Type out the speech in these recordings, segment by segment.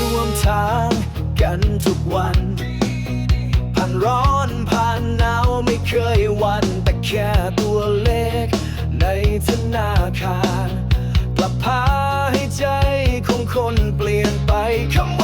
ร่วมทางกันทุกวัน ผ่านร้อนผ่านหนาวไม่เคยวัน แต่แค่ตัวเลขในธนาคารกลับพาให้ใจของคนเปลี่ยนไปคำว่า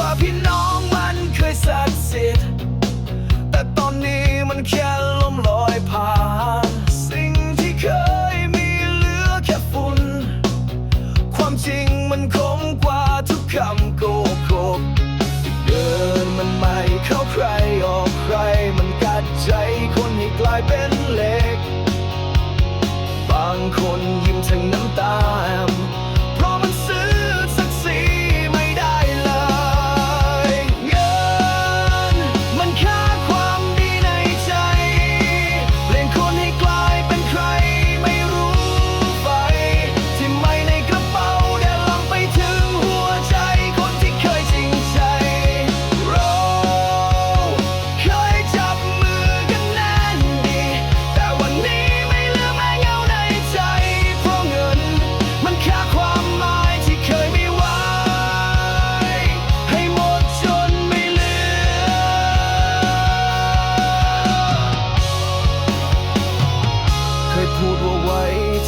เคยพูดว่าไว้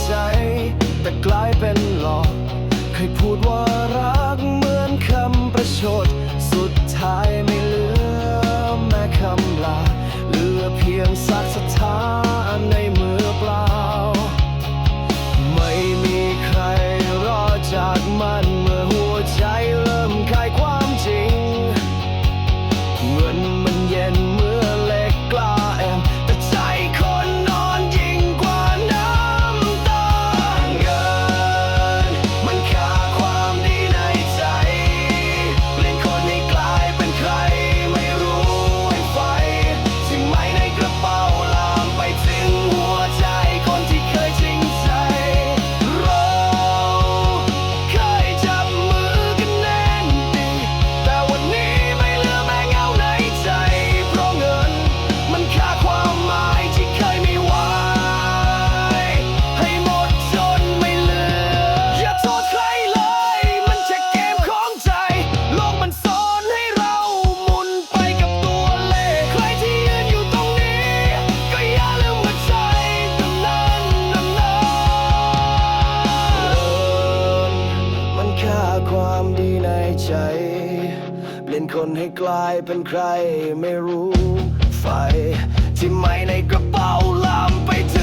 ใจ แต่กลายเป็น ใจเปลี่ยนคนให้กลายเป็นใครไม่รู้ ไฟ ที่ไหมในกระเป๋าลามไปถึง